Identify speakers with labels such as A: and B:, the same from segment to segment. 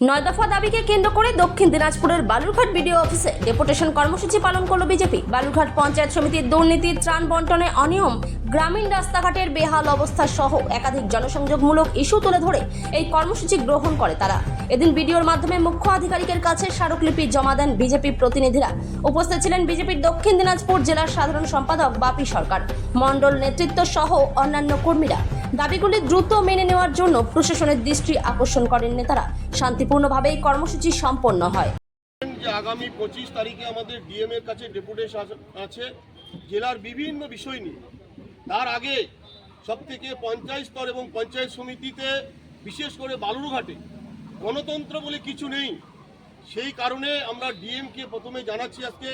A: নয় দফা দাবিকে কেন্দ্র করে দক্ষিণ দিনাজপুরের বালুরঘাট বিডিও অফিসে ডেপুটেশন কর্মসূচি পালন করল বিজেপি। বালুরঘাট পঞ্চায়েত সমিতির দুর্নীতি, ত্রাণ বন্টনে অনিয়ম, গ্রামীণ রাস্তাঘাটের বেহাল অবস্থা সহ একাধিক জনসংযোগমূলক ইস্যু তুলে ধরে এই কর্মসূচি গ্রহণ করে তারা। এদিন ভিডিওর মাধ্যমে মুখ্য আধিকারিকের কাছে স্মারকলিপি জমা দেন বিজেপি প্রতিনিধিরা। উপস্থিত ছিলেন বিজেপির দক্ষিণ দিনাজপুর জেলার সাধারণ সম্পাদক বাপি সরকার। মণ্ডল নেতৃত্ব সহ অন্যান্য কর্মীরা। দাবিগুলি দ্রুত মেনে নেওয়ার জন্য প্রশাসনের দৃষ্টি আকর্ষণ করেন নেতারা। শান্তিপূর্ণভাবে এই কর্মসূচি সম্পন্ন হয়।
B: আগামী পঁচিশ তারিখে আমাদের ডিএম এর কাছে আছে, জেলার বিভিন্ন বিষয় নিয়ে। তার আগে সব থেকে পঞ্চায়েত স্তর এবং পঞ্চায়েত সমিতিতে, বিশেষ করে বালুরঘাটে, গণতন্ত্র বলে কিছু নেই। সেই কারণে আমরা ডিএমকে প্রথমে জানাচ্ছি আজকে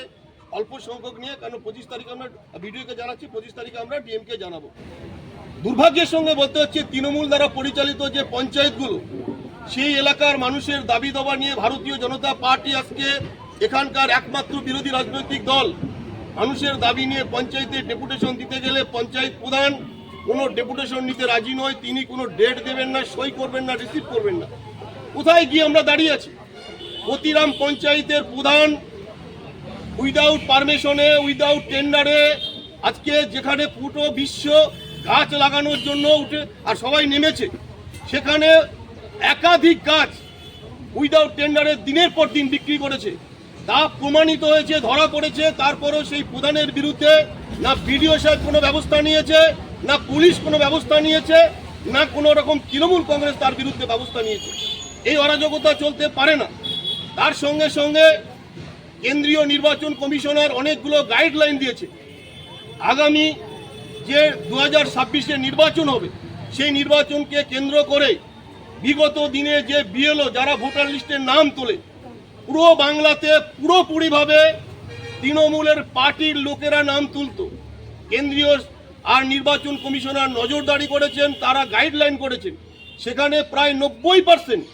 B: অল্প সংখ্যক নিয়ে, কারণ পঁচিশ তারিখে আমরা ভিডিওকে জানাচ্ছি, পঁচিশ তারিখে আমরা ডিএমকে জানাব। দুর্ভাগ্যের সঙ্গে বলতে হচ্ছে, তৃণমূল দ্বারা পরিচালিত যে পঞ্চায়েতগুলো সেই এলাকার মানুষের দাবি দাবা নিয়ে ভারতীয় জনতা পার্টি আজকে এখানকার একমাত্র বিরোধী রাজনৈতিক দল। মানুষের দাবি নিয়ে পঞ্চায়েতে ডেপুটেশন দিতে গেলে পঞ্চায়েত প্রধান কোনো ডেপুটেশন নিতে রাজি নয়, তিনি কোনো ডেট দেবেন না, সই করবেন না, রিসিভ করবেন না। কোথায় গিয়ে আমরা দাঁড়িয়ে আছি? প্রতিরাম পঞ্চায়েতের প্রধান উইদাউট পারমিশনে উইদাউট টেন্ডারে আজকে যেখানে পুরো বিশ্ব গাছ লাগানোর জন্য উঠে আর সবাই নেমেছে, সেখানে একাধিক গাছ উইদাউট টেন্ডারের দিনের পর দিন বিক্রি করেছে। তা প্রমাণিত হয়েছে, ধরা পড়েছে, তারপরও সেই প্রধানের বিরুদ্ধে না বিডিও সাহেব কোনো ব্যবস্থা নিয়েছে, না পুলিশ কোনো ব্যবস্থা নিয়েছে, না কোনো রকম তৃণমূল কংগ্রেস তার বিরুদ্ধে ব্যবস্থা নিয়েছে। এই অরাজকতা চলতে পারে না। তার সঙ্গে সঙ্গে কেন্দ্রীয় নির্বাচন কমিশনার অনেকগুলো গাইডলাইন দিয়েছে। আগামী যে দু হাজার নির্বাচন হবে, সেই নির্বাচনকে কেন্দ্র করে বিগত দিনে যে বিএলও যারা ভোটার লিস্টের নাম তোলে, পুরো বাংলাতে পুরোপুরিভাবে তৃণমূলের পার্টির লোকেরা নাম তুলতো। কেন্দ্রীয় আর নির্বাচন কমিশনার নজরদারি করেছেন, তারা গাইডলাইন করেছেন। সেখানে প্রায় নব্বই পার্সেন্ট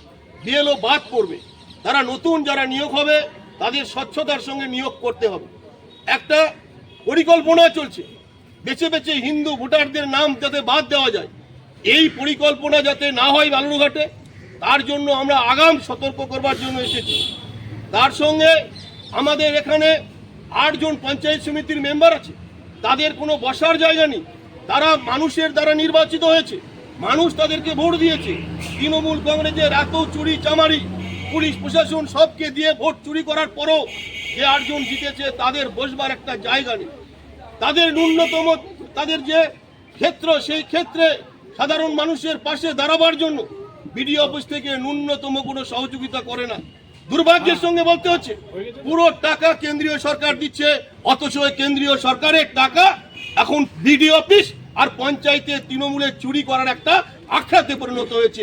B: বিএলও বাদ পড়বে। তারা নতুন, যারা নিয়োগ হবে, তাদের স্বচ্ছতার সঙ্গে নিয়োগ করতে হবে। একটা পরিকল্পনা চলছে। বেছে বেছে হিন্দু ভোটারদের নাম যাতে বাদ দেওয়া যায় এই পরিকল্পনা যাতে না হয় বালুরঘাটে, তার জন্য আমরা আগাম সতর্ক করবার জন্য এসেছি। তার সঙ্গে আমাদের এখানে আটজন পঞ্চায়েত সমিতির মেম্বার আছে। তাদের কোনো বসার জায়গা নেই। তারা মানুষের দ্বারা নির্বাচিত হয়েছে। মানুষ তাদেরকে ভোট দিয়েছে। তৃণমূল কংগ্রেসের এত চুরি চামারি, পুলিশ প্রশাসন সবকে দিয়ে ভোট চুরি করার পরও যে আটজন জিতেছে, তাদের বসবার একটা জায়গা নেই। তাদের ন্যূনতম, তাদের যে ক্ষেত্র, সেই ক্ষেত্রে সাধারণ মানুষের পাশে দাঁড়াবার জন্য বিডিও অফিস থেকে ন্যূনতম কোনো সহযোগিতা করে না। দুর্ভাগ্যের সঙ্গে বলতে হচ্ছে পুরো টাকা কেন্দ্রীয় সরকার দিচ্ছে অথচ কেন্দ্রীয় সরকারের টাকা এখন বিডিও অফিস আর পঞ্চায়েতে তৃণমূলের চুরি করার একটা আখড়াতে পরিণত হয়েছে।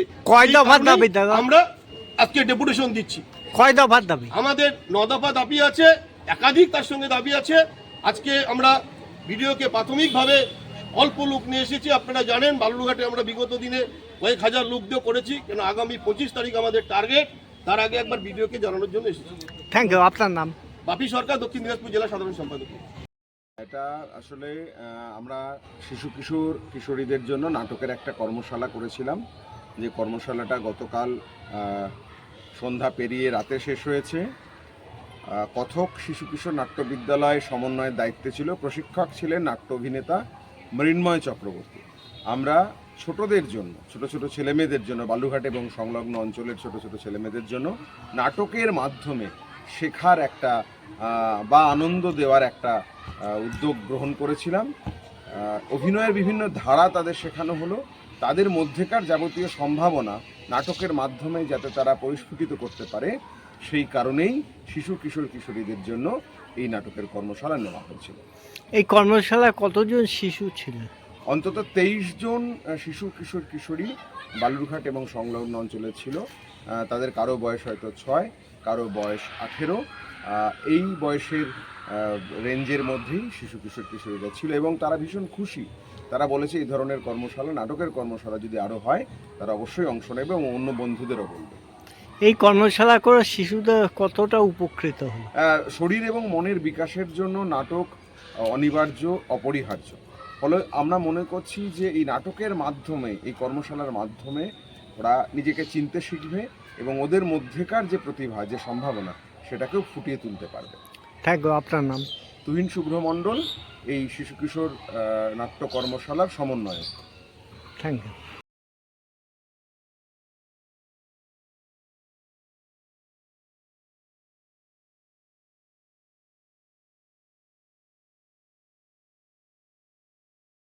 B: আমরা আজকে ডেপুটেশন দিচ্ছি।
C: কয় দফার দাবি?
B: আমাদের ন দফা দাবি আছে একাধিক তার সঙ্গে দাবি আছে। আজকে আমরা ভিডিওকে প্রাথমিকভাবে অল্প লোক নিয়ে এসেছি আপনারা জানেন বালুরঘাটে আমরা বিগত দিনে কয়েক হাজার লোক দিয়ে করেছি কেন আগামী পঁচিশ তারিখ আমাদের টার্গেট তার আগে একবার ভিডিওকে জানানোর জন্য এসেছি।
C: থ্যাংক ইউ আপনার নাম?
B: বাপি সরকার দক্ষিণ দিনাজপুর জেলা সাধারণ সম্পাদক।
D: এটা আসলে আমরা শিশু কিশোর কিশোরীদের জন্য নাটকের একটা কর্মশালা করেছিলাম। যে কর্মশালাটা গতকাল সন্ধ্যা পেরিয়ে রাতে শেষ হয়েছে। কথক শিশু কিশোর নাট্য বিদ্যালয় সমন্বয়ের দায়িত্বে ছিল প্রশিক্ষক ছিলেন নাট্য অভিনেতা মৃন্ময় চক্রবর্তী। আমরা ছোটদের জন্য, ছোট ছোট ছেলেমেয়েদের জন্য বালুঘাট এবং সংলগ্ন অঞ্চলের ছোট ছোট ছেলেমেয়েদের জন্য নাটকের মাধ্যমে শেখার একটা বা আনন্দ দেওয়ার একটা উদ্যোগ গ্রহণ করেছিলাম। অভিনয়ের বিভিন্ন ধারা তাদের শেখানো হলো। তাদের মধ্যেকার যাবতীয় সম্ভাবনা নাটকের মাধ্যমে যাতে তারা পরিস্ফুটিত করতে পারে। সেই কারণেই শিশু কিশোর কিশোরীদের জন্য এই নাটকের কর্মশালা নেওয়া হয়েছিল।
C: এই কর্মশালায় কতজন শিশু ছিল
D: অন্তত তেইশ জন শিশু কিশোর কিশোরী বালুরঘাট এবং সংলগ্ন অঞ্চলে ছিল। তাদের কারও বয়স হয়তো ছয় কারও বয়স আঠেরো। এই বয়সের রেঞ্জের মধ্যেই শিশু কিশোর কিশোরীরা ছিল এবং তারা ভীষণ খুশি। তারা বলেছে এই ধরনের কর্মশালা নাটকের কর্মশালা যদি আরও হয় তারা অবশ্যই অংশ নেবে এবং অন্য বন্ধুদেরও বলবে।
C: এই কর্মশালা করে শিশুদের কতটা উপকৃত হল?
D: শরীর এবং মনের বিকাশের জন্য নাটক অনিবার্য অপরিহার্য। ফলে আমরা মনে করছি যে এই নাটকের মাধ্যমে এই কর্মশালার মাধ্যমে ওরা নিজেকে চিনতে শিখবে এবং ওদের মধ্যেকার যে প্রতিভা যে সম্ভাবনা সেটাকেও ফুটিয়ে তুলতে পারবে।
C: থ্যাংক ইউ আপনার নাম?
D: তুহিন শুভ্র মণ্ডল এই শিশু কিশোর নাট্য কর্মশালার সমন্বয়ক।
C: Thank you.